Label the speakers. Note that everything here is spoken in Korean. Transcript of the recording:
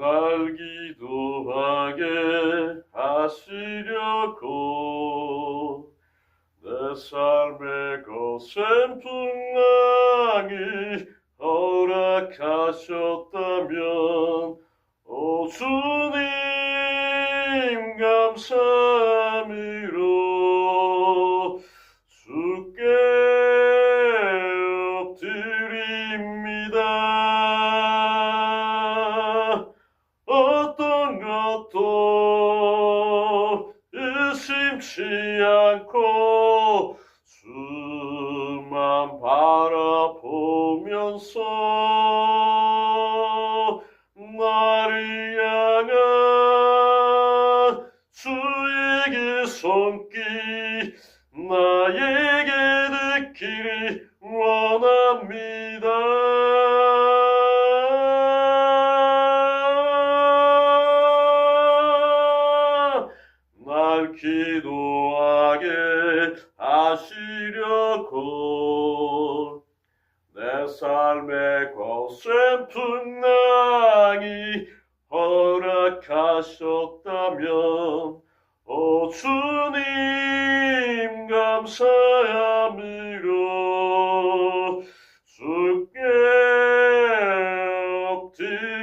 Speaker 1: 날 기도하게 하시려고 내 삶의 거센 풍랑이 허락하셨다면 오 주님 감사함으로 의심치 않고 주만 바라보면서 나를 향한 주에게 손길 나에게 듣기를 원합니다. 날 기도하게 하시려고 내 삶의 거센 풍랑이 허락하셨다면 오 주님 감사함으로 주께 엎드립니다.